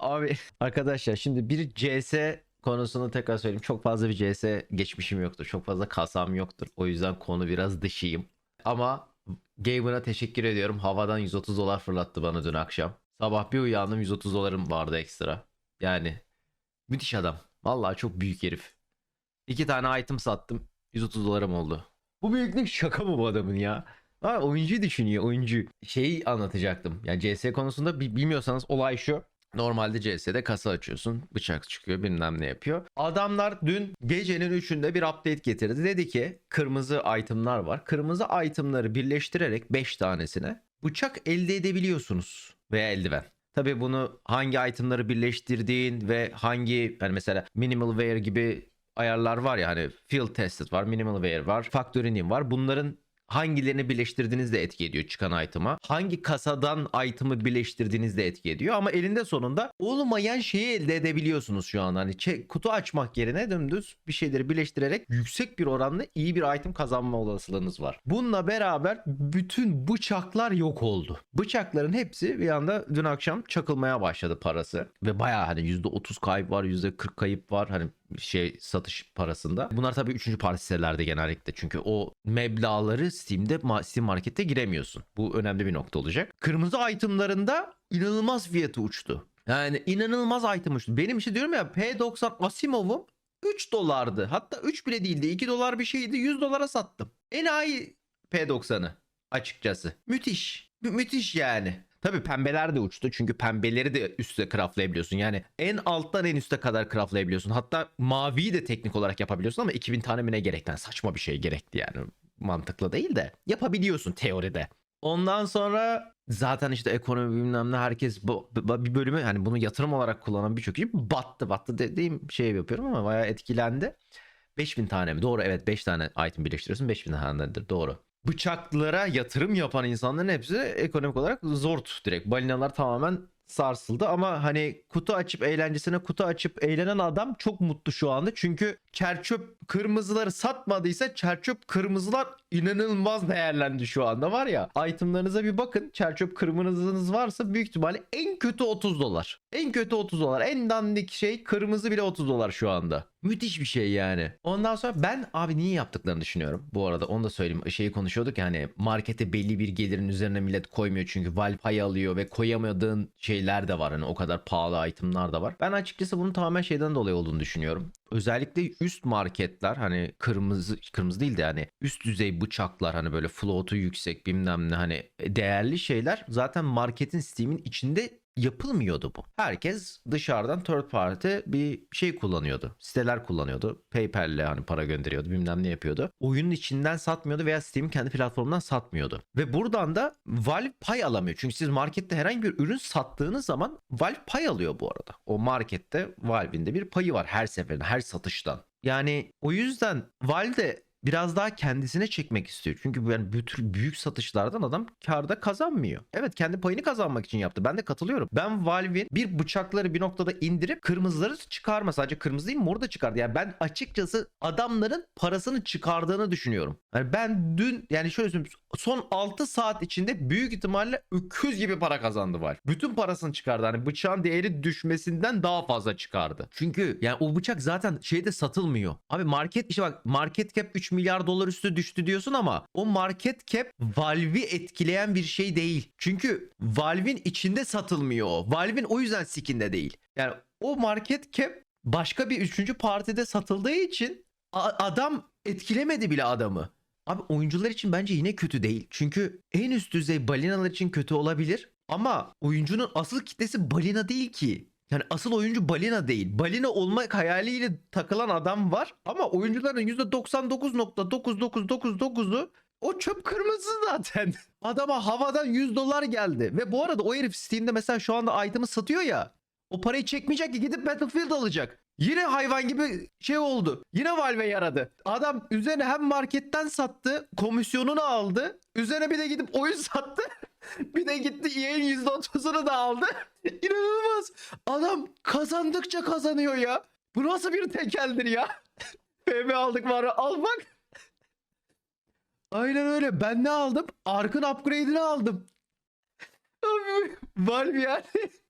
Abi arkadaşlar şimdi bir CS konusunu tekrar söyleyeyim. Çok fazla bir CS geçmişim yoktur. Çok fazla kasam yoktur. O yüzden konu biraz dışıyım. Ama Gamer'a teşekkür ediyorum. Havadan 130 dolar fırlattı bana dün akşam. Sabah bir uyandım 130 dolarım vardı ekstra. Yani müthiş adam. Vallahi çok büyük herif. İki tane item sattım. 130 dolarım oldu. Bu büyüklük şaka mı bu adamın ya? Ha, oyuncu düşünüyor oyuncu. Şeyi anlatacaktım. Yani CS konusunda bi- bilmiyorsanız olay şu. Normalde CS'de kasa açıyorsun. Bıçak çıkıyor bilmem ne yapıyor. Adamlar dün gecenin 3'ünde bir update getirdi. Dedi ki kırmızı itemlar var. Kırmızı itemları birleştirerek 5 tanesine bıçak elde edebiliyorsunuz. Veya eldiven. Tabii bunu hangi itemları birleştirdiğin ve hangi yani mesela minimal wear gibi ayarlar var ya hani field tested var, minimal wear var, factory var. Bunların hangilerini birleştirdiğiniz de etki ediyor çıkan item'a. Hangi kasadan item'ı birleştirdiğiniz de etki ediyor. Ama elinde sonunda olmayan şeyi elde edebiliyorsunuz şu an. Hani kutu açmak yerine dümdüz bir şeyleri birleştirerek yüksek bir oranla iyi bir item kazanma olasılığınız var. Bununla beraber bütün bıçaklar yok oldu. Bıçakların hepsi bir anda dün akşam çakılmaya başladı parası. Ve bayağı hani %30 kayıp var, %40 kayıp var. Hani şey satış parasında. Bunlar tabii 3. parti sitelerde genellikle. Çünkü o meblağları Steam'de Steam Market'te giremiyorsun. Bu önemli bir nokta olacak. Kırmızı itemlarında inanılmaz fiyatı uçtu. Yani inanılmaz item uçtu. Benim işte diyorum ya P90 Asimov'um 3 dolardı. Hatta 3 bile değildi. 2 dolar bir şeydi. 100 dolara sattım. Enayi P90'ı açıkçası. Müthiş. Mü- müthiş yani. Tabii pembeler de uçtu. Çünkü pembeleri de üste craftlayabiliyorsun. Yani en alttan en üste kadar craftlayabiliyorsun. Hatta maviyi de teknik olarak yapabiliyorsun ama 2000 tane mi ne gerekten saçma bir şey gerekti yani. Mantıklı değil de yapabiliyorsun teoride. Ondan sonra zaten işte ekonomi bilmem ne herkes bu, bu- bir bölümü hani bunu yatırım olarak kullanan birçok kişi battı battı dediğim şey yapıyorum ama bayağı etkilendi. 5000 tane mi? Doğru evet 5 tane item birleştiriyorsun 5000 tanedir doğru. Bıçaklara yatırım yapan insanların hepsi ekonomik olarak zor tut direkt. Balinalar tamamen sarsıldı ama hani kutu açıp eğlencesine kutu açıp eğlenen adam çok mutlu şu anda. Çünkü çerçöp kırmızıları satmadıysa çerçöp kırmızılar inanılmaz değerlendi şu anda var ya. Itemlarınıza bir bakın. Çerçöp kırmızınız varsa büyük ihtimalle en kötü 30 dolar. En kötü 30 dolar. En dandik şey kırmızı bile 30 dolar şu anda. Müthiş bir şey yani. Ondan sonra ben abi niye yaptıklarını düşünüyorum. Bu arada onu da söyleyeyim. Şeyi konuşuyorduk ya hani markete belli bir gelirin üzerine millet koymuyor çünkü Valve pay alıyor ve koyamadığın şeyler de var. Hani o kadar pahalı itemlar da var. Ben açıkçası bunun tamamen şeyden dolayı olduğunu düşünüyorum. Özellikle üst marketler hani kırmızı kırmızı değil de hani üst düzey bıçaklar hani böyle float'u yüksek bilmem ne hani değerli şeyler zaten marketin Steam'in içinde yapılmıyordu bu. Herkes dışarıdan third party bir şey kullanıyordu. Siteler kullanıyordu. PayPal'le hani para gönderiyordu bilmem ne yapıyordu. Oyunun içinden satmıyordu veya Steam kendi platformundan satmıyordu. Ve buradan da Valve pay alamıyor. Çünkü siz markette herhangi bir ürün sattığınız zaman Valve pay alıyor bu arada. O markette Valve'in de bir payı var her seferinde her satıştan. Yani o yüzden Valve de biraz daha kendisine çekmek istiyor. Çünkü yani bu tür büyük satışlardan adam karda kazanmıyor. Evet kendi payını kazanmak için yaptı. Ben de katılıyorum. Ben Valve'in bir bıçakları bir noktada indirip kırmızıları çıkarma. Sadece kırmızı değil mor da çıkardı. Yani ben açıkçası adamların parasını çıkardığını düşünüyorum. Yani ben dün yani şöyle söyleyeyim son 6 saat içinde büyük ihtimalle öküz gibi para kazandı Valve. Bütün parasını çıkardı. Hani bıçağın değeri düşmesinden daha fazla çıkardı. Çünkü yani o bıçak zaten şeyde satılmıyor. Abi market işte bak market cap 3 milyar dolar üstü düştü diyorsun ama o market cap Valve'i etkileyen bir şey değil. Çünkü Valve'in içinde satılmıyor o. Valve'in o yüzden sikinde değil. Yani o market cap başka bir üçüncü partide satıldığı için adam etkilemedi bile adamı. Abi oyuncular için bence yine kötü değil. Çünkü en üst düzey balinalar için kötü olabilir. Ama oyuncunun asıl kitlesi balina değil ki. Yani asıl oyuncu balina değil. Balina olmak hayaliyle takılan adam var. Ama oyuncuların %99.9999'u o çöp kırmızı zaten. Adama havadan 100 dolar geldi. Ve bu arada o herif Steam'de mesela şu anda item'ı satıyor ya. O parayı çekmeyecek ki gidip Battlefield alacak. Yine hayvan gibi şey oldu. Yine Valve yaradı. Adam üzerine hem marketten sattı, komisyonunu aldı. Üzerine bir de gidip oyun sattı. bir de gitti EA'in %30'unu da aldı. İnanılmaz. Adam kazandıkça kazanıyor ya. Bu nasıl bir tekeldir ya? PM aldık var al bak. Aynen öyle. Ben ne aldım? Ark'ın upgrade'ini aldım. Abi, Valve yani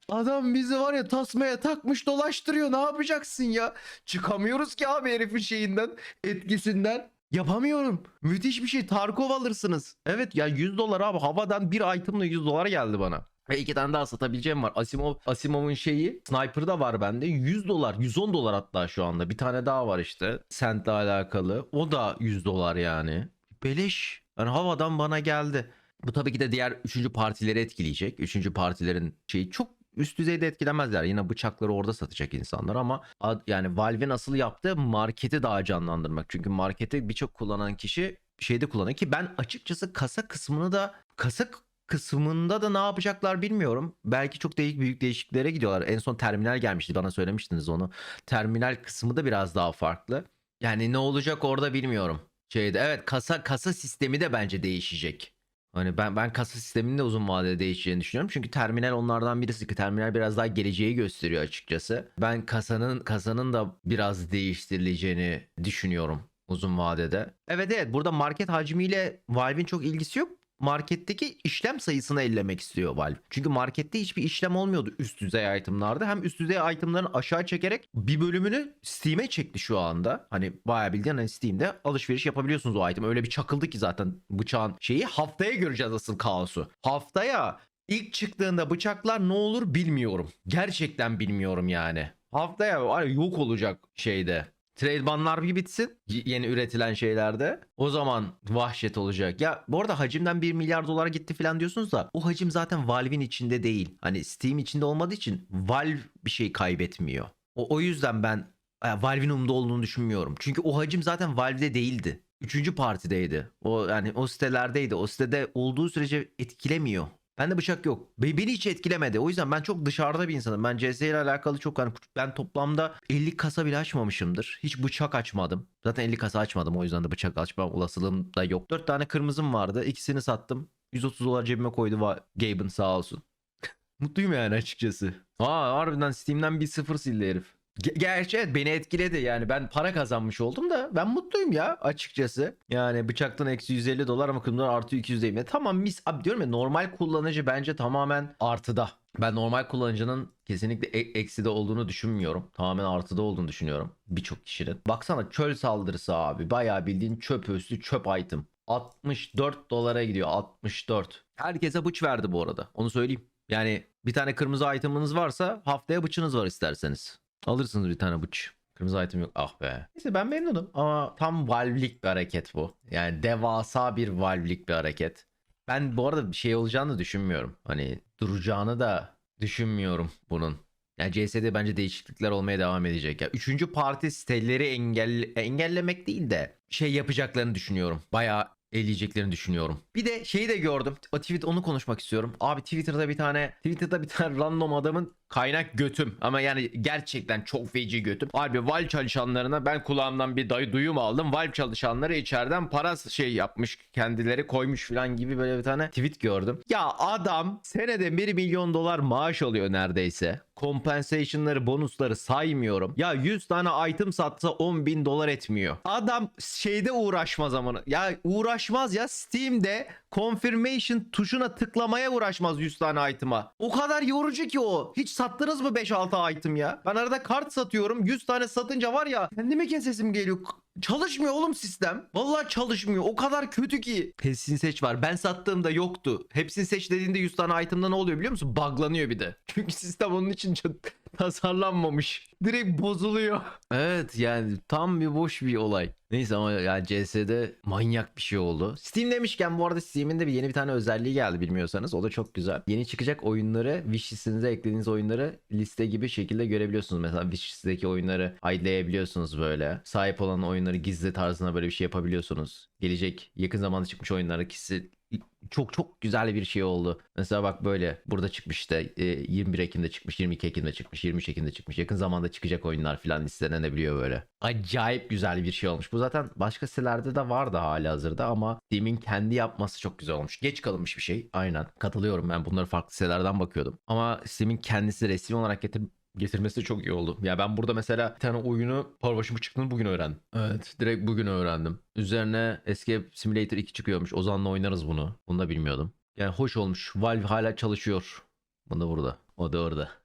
Adam bizi var ya tasmaya takmış dolaştırıyor. Ne yapacaksın ya? Çıkamıyoruz ki abi herifin şeyinden, etkisinden. Yapamıyorum. Müthiş bir şey. Tarkov alırsınız. Evet ya 100 dolar abi. Havadan bir itemle 100 dolar geldi bana. Ve iki tane daha satabileceğim var. Asimov, Asimov'un şeyi Sniper da var bende. 100 dolar 110 dolar hatta şu anda. Bir tane daha var işte. Cent'le alakalı. O da 100 dolar yani. Beleş. Yani havadan bana geldi. Bu tabii ki de diğer üçüncü partileri etkileyecek. Üçüncü partilerin şeyi çok üst düzeyde etkilemezler. Yine bıçakları orada satacak insanlar ama yani Valve'in asıl yaptığı marketi daha canlandırmak. Çünkü marketi birçok kullanan kişi şeyde kullanıyor ki ben açıkçası kasa kısmını da kasa kısmında da ne yapacaklar bilmiyorum. Belki çok değişik büyük değişikliklere gidiyorlar. En son terminal gelmişti bana söylemiştiniz onu. Terminal kısmı da biraz daha farklı. Yani ne olacak orada bilmiyorum. Şeyde evet kasa kasa sistemi de bence değişecek. Hani ben ben kasa sisteminin de uzun vadede değişeceğini düşünüyorum. Çünkü terminal onlardan birisi ki terminal biraz daha geleceği gösteriyor açıkçası. Ben kasanın kasanın da biraz değiştirileceğini düşünüyorum uzun vadede. Evet evet burada market hacmiyle Valve'in çok ilgisi yok. Marketteki işlem sayısını ellemek istiyor Valve. Çünkü markette hiçbir işlem olmuyordu üst düzey itemlarda. Hem üst düzey itemların aşağı çekerek bir bölümünü Steam'e çekti şu anda. Hani bayağı bildiğin hani Steam'de alışveriş yapabiliyorsunuz o item. Öyle bir çakıldı ki zaten bıçağın şeyi. Haftaya göreceğiz asıl kaosu. Haftaya ilk çıktığında bıçaklar ne olur bilmiyorum. Gerçekten bilmiyorum yani. Haftaya yok olacak şeyde. Trade banlar bir bitsin yeni üretilen şeylerde. O zaman vahşet olacak. Ya bu arada hacimden 1 milyar dolara gitti falan diyorsunuz da o hacim zaten Valve'in içinde değil. Hani Steam içinde olmadığı için Valve bir şey kaybetmiyor. O, o yüzden ben e, Valve'in umda olduğunu düşünmüyorum. Çünkü o hacim zaten Valve'de değildi. Üçüncü partideydi. O yani o sitelerdeydi. O sitede olduğu sürece etkilemiyor. Bende bıçak yok. Be- Beni hiç etkilemedi. O yüzden ben çok dışarıda bir insanım. Ben CS ile alakalı çok hani ben toplamda 50 kasa bile açmamışımdır. Hiç bıçak açmadım. Zaten 50 kasa açmadım. O yüzden de bıçak açma olasılığım da yok. 4 tane kırmızım vardı. İkisini sattım. 130 dolar cebime koydu Gaben sağ olsun. Mutluyum yani açıkçası. Aa harbiden Steam'den bir sıfır sildi herif. Ge- Gerçi evet beni etkiledi yani ben para kazanmış oldum da ben mutluyum ya açıkçası. Yani bıçaktan eksi 150 dolar ama kırmızıdan artı 200 değil mi? Tamam mis abi diyorum ya normal kullanıcı bence tamamen artıda. Ben normal kullanıcının kesinlikle e- ekside olduğunu düşünmüyorum. Tamamen artıda olduğunu düşünüyorum birçok kişinin. Baksana çöl saldırısı abi bayağı bildiğin çöp üstü çöp item. 64 dolara gidiyor 64. Herkese bıç verdi bu arada onu söyleyeyim. Yani bir tane kırmızı item'ınız varsa haftaya bıçınız var isterseniz. Alırsınız bir tane bıç. Kırmızı item yok. Ah be. Neyse ben memnunum. Ama tam Valve'lik bir hareket bu. Yani devasa bir Valve'lik bir hareket. Ben bu arada bir şey olacağını da düşünmüyorum. Hani duracağını da düşünmüyorum bunun. Yani CS'de bence değişiklikler olmaya devam edecek. Ya üçüncü parti siteleri engel engellemek değil de şey yapacaklarını düşünüyorum. Bayağı eleyeceklerini düşünüyorum. Bir de şeyi de gördüm. O tweet onu konuşmak istiyorum. Abi Twitter'da bir tane Twitter'da bir tane random adamın kaynak götüm ama yani gerçekten çok feci götüm. Abi Valve çalışanlarına ben kulağımdan bir dayı duyum aldım. Valve çalışanları içeriden para şey yapmış kendileri koymuş falan gibi böyle bir tane tweet gördüm. Ya adam senede 1 milyon dolar maaş alıyor neredeyse. Compensation'ları bonusları saymıyorum. Ya 100 tane item satsa 10 bin dolar etmiyor. Adam şeyde uğraşmaz zamanı. Ya uğraşmaz ya Steam'de confirmation tuşuna tıklamaya uğraşmaz 100 tane item'a. O kadar yorucu ki o. Hiç sattınız mı 5-6 item ya? Ben arada kart satıyorum. 100 tane satınca var ya kendime kesesim geliyor. Çalışmıyor oğlum sistem. Vallahi çalışmıyor. O kadar kötü ki. Hepsini seç var. Ben sattığımda yoktu. Hepsini seç dediğinde 100 tane item'da ne oluyor biliyor musun? Buglanıyor bir de. Çünkü sistem onun için tasarlanmamış. Direkt bozuluyor. Evet yani tam bir boş bir olay. Neyse ama yani CS'de manyak bir şey oldu. Steam demişken bu arada Steam'in de bir yeni bir tane özelliği geldi bilmiyorsanız. O da çok güzel. Yeni çıkacak oyunları wishlistinize eklediğiniz oyunları liste gibi şekilde görebiliyorsunuz. Mesela wishlist'teki oyunları aydlayabiliyorsunuz böyle. Sahip olan oyunları gizli tarzına böyle bir şey yapabiliyorsunuz. Gelecek yakın zamanda çıkmış oyunları kişi çok çok güzel bir şey oldu. Mesela bak böyle burada çıkmış işte e, 21 Ekim'de çıkmış, 22 Ekim'de çıkmış, 23 Ekim'de çıkmış. Yakın zamanda çıkacak oyunlar filan listelenebiliyor böyle. Acayip güzel bir şey olmuş. Bu zaten başka sitelerde de vardı hali hazırda ama Steam'in kendi yapması çok güzel olmuş. Geç kalınmış bir şey. Aynen. Katılıyorum ben bunları farklı sitelerden bakıyordum. Ama Steam'in kendisi resmi olarak getir getirmesi çok iyi oldu. Ya ben burada mesela bir tane oyunu Powerwash'ın çıktığını bugün öğrendim. Evet direkt bugün öğrendim. Üzerine Escape Simulator 2 çıkıyormuş. Ozan'la oynarız bunu. Bunu da bilmiyordum. Yani hoş olmuş. Valve hala çalışıyor. Bunu da burada. O da orada.